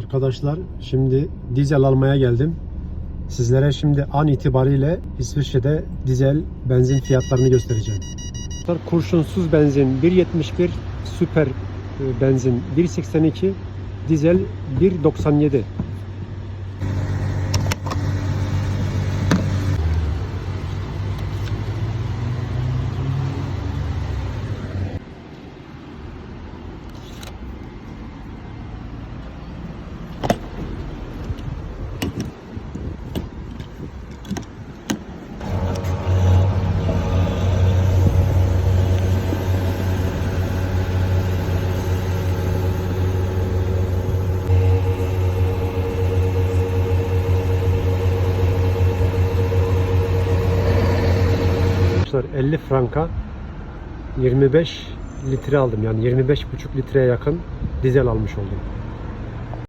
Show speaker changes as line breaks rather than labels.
Arkadaşlar şimdi dizel almaya geldim. Sizlere şimdi an itibariyle İsviçre'de dizel benzin fiyatlarını göstereceğim. Kurşunsuz benzin 1.71, süper e, benzin 1.82, dizel 1.97. Arkadaşlar 50 franka 25 litre aldım yani 25,5 litreye yakın dizel almış oldum.